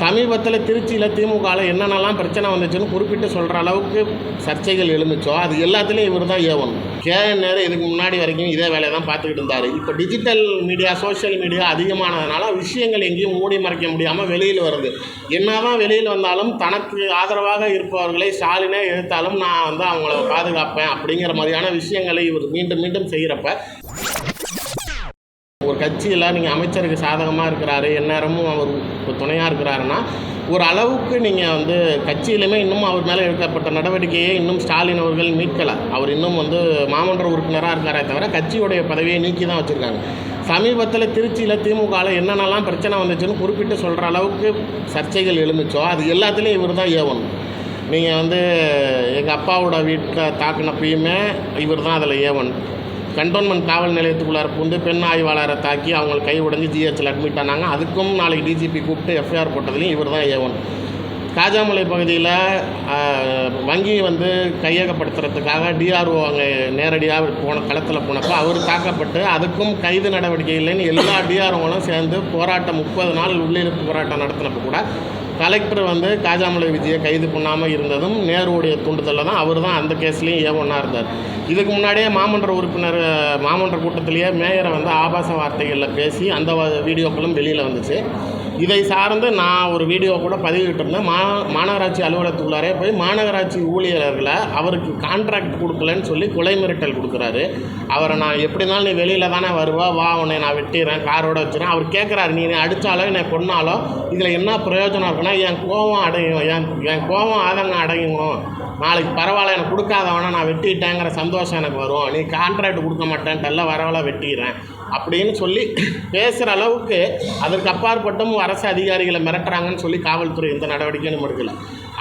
சமீபத்தில் திருச்சியில் திமுகவில் என்னென்னலாம் பிரச்சனை வந்துச்சுன்னு குறிப்பிட்டு சொல்கிற அளவுக்கு சர்ச்சைகள் எழுந்துச்சோ அது எல்லாத்துலேயும் இவர் தான் ஏவன் கே நேரம் இதுக்கு முன்னாடி வரைக்கும் இதே வேலையை தான் பார்த்துக்கிட்டு இருந்தார். இப்போ டிஜிட்டல் மீடியா சோஷியல் மீடியா அதிகமானதுனால விஷயங்கள் எங்கேயும் மூடி மறைக்க முடியாமல் வெளியில் வருது. என்ன தான் வெளியில் வந்தாலும் தனக்கு ஆதரவாக இருப்பவர்களை ஸ்டாலினே எதிர்த்தாலும் நான் வந்து அவங்கள பாதுகாப்பேன் அப்படிங்கிற மாதிரியான விஷயங்களை இவர் மீண்டும் மீண்டும் செய்கிறப்ப கட்சியில் நீங்கள் அமைச்சருக்கு சாதகமாக இருக்கிறாரு எந்நேரமும் அவர் இப்போ துணையாக இருக்கிறாருன்னா ஒரு அளவுக்கு நீங்கள் வந்து கட்சியிலுமே இன்னும் அவர் மேலே எடுக்கப்பட்ட நடவடிக்கையை இன்னும் ஸ்டாலின் அவர்கள் மீட்கலை. அவர் இன்னும் வந்து மாமன்ற உறுப்பினராக இருக்காரே தவிர கட்சியுடைய பதவியை நீக்கி தான் வச்சுருக்காங்க. சமீபத்தில் திருச்சியில் திமுகவில் என்னென்னலாம் பிரச்சனை வந்துச்சுன்னு குறிப்பிட்டு சொல்கிற அளவுக்கு சர்ச்சைகள் எழுந்துச்சோ அது எல்லாத்துலேயும் இவர் தான் ஏவணும். நீங்கள் வந்து எங்கள் அப்பாவோட வீட்டில் தாக்குனப்பையுமே இவர் தான் அதில் ஏவன் கண்டோன்மெண்ட் காவல் நிலையத்துக்குள்ளார பூந்து பெண் ஆய்வாளரை தாக்கி அவங்க கை உடஞ்சி ஜிஹெச்சில் அட்மிட் ஆனாங்க. அதுக்கும் நாளைக்கு டிஜிபி கூப்பிட்டு எஃப்ஐஆர் போட்டதுலேயும் இவர் தான் ஏவன் காஜாமலை பகுதியில் வங்கி வந்து கையகப்படுத்துறதுக்காக டிஆர்ஓ அங்கே நேரடியாக போன களத்தில் போனப்போ அவர் தாக்கப்பட்டு அதுக்கும் கைது நடவடிக்கை இல்லைன்னு எல்லா டிஆர்ஓங்களும் சேர்ந்து போராட்டம் முப்பது நாள் உள்ளிருப்பு போராட்டம் நடத்தினப்போ கூட கலெக்டர் வந்து காஜாமலை விஜயை கைது பண்ணாமல் இருந்ததும் நேருடைய தூண்டுதலில் தான் அவர் தான் அந்த கேஸ்லேயும் ஏ ஒன்றா இருந்தார். இதுக்கு முன்னாடியே மாமன்ற உறுப்பினர் மாமன்ற கூட்டத்திலேயே மேயரை வந்து ஆபாச வார்த்தைகளில் பேசி அந்த வீடியோக்களும் வெளியில் வந்துச்சு. இதை சார்ந்து நான் ஒரு வீடியோ கூட பதிவிட்டிருந்தேன் மா மாநகராட்சி அலுவலகத்துக்குள்ளாரே போய் மாநகராட்சி ஊழியர்களை அவருக்கு கான்ட்ராக்ட் கொடுக்கலன்னு சொல்லி கொலை மிரட்டல் கொடுக்குறாரு. அவரை நான் எப்படினாலும் நீ வெளியில் தானே வருவா வா உன்னை நான் வெட்டிடுறேன் காரோட வச்சுறேன். அவர் கேட்குறாரு நீ அடித்தாலோ என்னை கொன்னாலோ இதில் என்ன பிரயோஜனம் இருக்குன்னா என் கோவம் அடையும் என் என் கோவம் ஆதங்கம் அடையணும் நாளைக்கு பரவாயில்ல எனக்கு கொடுக்காதவனா நான் வெட்டிட்டேங்கிற சந்தோஷம் எனக்கு வரும். நீ கான்ட்ராக்ட் கொடுக்க மாட்டேன்ட்டல்ல வரவளை வெட்டிடுறேன். அப்படின்னு சொல்லி பேசுகிற அளவுக்கு அதற்கு அப்பாற்பட்டும் அரசு அதிகாரிகளை மிரட்டுறாங்கன்னு சொல்லி காவல்துறை எந்த நடவடிக்கையும் எடுக்கலை.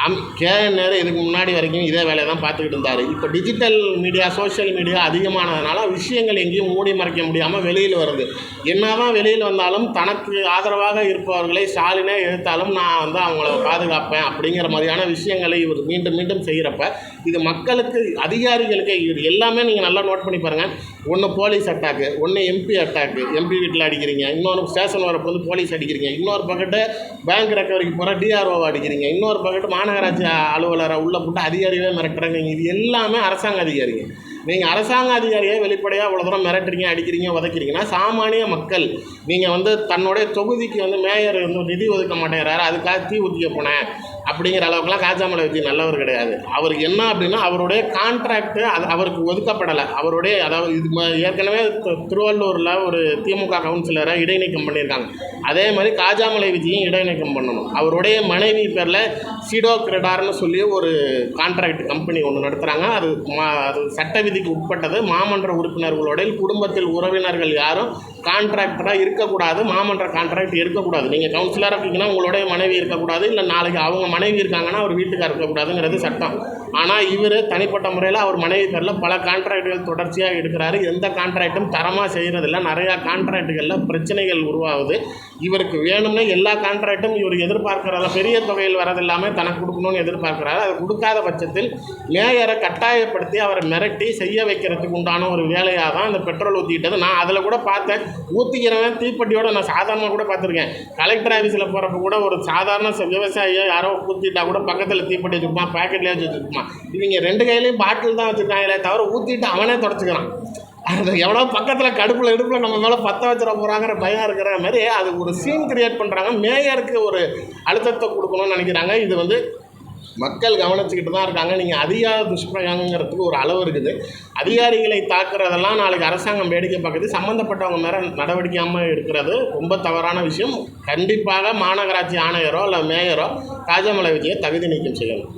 அம் கே நேரம் இதுக்கு முன்னாடி வரைக்கும் இதே வேலையை தான் பார்த்துக்கிட்டு இருந்தார். இப்போ டிஜிட்டல் மீடியா சோஷியல் மீடியா அதிகமானதுனால விஷயங்கள் எங்கேயும் மூடி மறைக்க முடியாமல் வெளியில் வருது. என்ன தான் வெளியில் வந்தாலும் தனக்கு ஆதரவாக இருப்பவர்களை ஸ்டாலினே எதிர்த்தாலும் நான் வந்து அவங்கள பாதுகாப்பேன் அப்படிங்கிற மாதிரியான விஷயங்களை இவர் மீண்டும் மீண்டும் செய்கிறப்ப இது மக்களுக்கு அதிகாரிகளுக்கு இது எல்லாமே நீங்கள் நல்லா நோட் பண்ணி பாருங்கள் ஒன்று போலீஸ் அட்டாக்கு ஒன்று எம்பி அட்டாக்கு எம்பி வீட்டில் அடிக்கிறீங்க. இன்னொரு ஸ்டேஷன் வரப்போ வந்து போலீஸ் அடிக்கிறீங்க. இன்னொரு பக்கெட்டு பேங்க் ரெக்கவரிக்கு போகிற டிஆர்ஓவை அடிக்கிறீங்க. இன்னொரு பக்கெட்டு மாநகராட்சி அலுவலரை உள்ளே போட்டு அதிகாரியே மிரட்டுறாங்க. இது எல்லாமே அரசாங்க அதிகாரிங்க நீங்கள் அரசாங்க அதிகாரியை வெளிப்படையாக அவ்வளோ தூரம் மிரட்டுறீங்க அடிக்கிறீங்க உதைக்கிறீங்கன்னா சாமானிய மக்கள் நீங்கள் வந்து தன்னுடைய தொகுதிக்கு வந்து மேயர் வந்து நிதி ஒதுக்க மாட்டேங்கிறாரு. அதுக்காக தீ ஊற்றிக்க போனேன். அப்படிங்கிற அளவுக்குலாம் காஜாமலை விஜய் நல்லவர் கிடையாது. அவருக்கு என்ன அப்படின்னா அவருடைய கான்ட்ராக்டு அது அவருக்கு ஒதுக்கப்படலை. அவருடைய அதாவது இது ஏற்கனவே திருவள்ளூரில் ஒரு திமுக கவுன்சிலரை இடைநீக்கம் பண்ணியிருக்காங்க. அதே மாதிரி காஜாமலை விஜயும் இடைநீக்கம் பண்ணணும். அவருடைய மனைவி பேரில் சிடோ கிரெடார்னு சொல்லி ஒரு கான்ட்ராக்ட் கம்பெனி ஒன்று நடத்துகிறாங்க அது மா அது சட்ட விதிக்கு உட்பட்டது. மாமன்ற உறுப்பினர்களோட குடும்பத்தில் உறவினர்கள் யாரும் கான்ட்ராக்டராக இருக்கக்கூடாது மாமன்ற கான்ட்ராக்ட் இருக்கக்கூடாது. நீங்கள் கவுன்சிலராக இருக்கீங்கன்னா உங்களுடைய மனைவி இருக்கக்கூடாது இல்லை நாளைக்கு அவங்க மனைவி இருக்காங்கன்னா அவர் வீட்டுக்காக இருக்கக்கூடாதுங்கிறது சட்டம். ஆனால் இவர் தனிப்பட்ட முறையில் அவர் மனைவி பேரில் பல கான்ட்ராக்டுகள் தொடர்ச்சியாக எடுக்கிறாரு. எந்த கான்ட்ராக்டும் தரமாக செய்கிறதில்ல நிறையா கான்ட்ராக்டுகளில் பிரச்சனைகள் உருவாகுது. இவருக்கு வேணும்னே எல்லா கான்ட்ராக்டும் இவர் எதிர்பார்க்கிறத பெரிய தொகையில் வரதில்லாமல் தனக்கு கொடுக்கணும்னு எதிர்பார்க்கிறாரு. அதை கொடுக்காத பட்சத்தில் மேயரை கட்டாயப்படுத்தி அவரை மிரட்டி செய்ய வைக்கிறதுக்கு உண்டான ஒரு வேலையாக தான் இந்த பெட்ரோல் ஊற்றிக்கிட்டது நான் அதில் கூட பார்த்தேன். ஊற்றிக்கிறவன் தீப்பெட்டியோட நான் சாதாரணமாக கூட பார்த்துருக்கேன். கலெக்டர் ஆஃபீஸில் போகிறப்ப கூட ஒரு சாதாரண விவசாயியை யாரோ ஊற்றிட்டா கூட பக்கத்தில் தீப்பெட்டி வச்சுருப்பான் பேக்கெட்லேயே வச்சுருப்பான். இவங்க ரெண்டு கையிலையும் பாட்டில் தான் வச்சுருக்காங்களே தவிர ஊற்றிட்டு அவனே தொடச்சிக்கிறான். அது எவ்வளோ பக்கத்தில் கடுப்பில் இடுப்பில் நம்ம மேலே பற்ற வச்சிட போகிறாங்கிற பயம் இருக்கிற மாதிரி அது ஒரு சீன் கிரியேட் பண்ணுறாங்க மேயருக்கு ஒரு அழுத்தத்தை கொடுக்கணும்னு நினைக்கிறாங்க. இது வந்து மக்கள் கவனிச்சுக்கிட்டு தான் இருக்காங்க. நீங்கள் அதிகார துஷ்பிரயோகங்கிறதுக்கு ஒரு அளவு இருக்குது. அதிகாரிகளை தாக்குறதெல்லாம் நாளைக்கு அரசாங்கம் வேடிக்கை பார்க்குது. சம்மந்தப்பட்டவங்க மேலே நடவடிக்கையாமல் இருக்கிறது ரொம்ப தவறான விஷயம். கண்டிப்பாக மாநகராட்சி ஆணையரோ இல்லை மேயரோ ராஜமலை விஜயை தகுதி நீக்கம் செய்யணும்.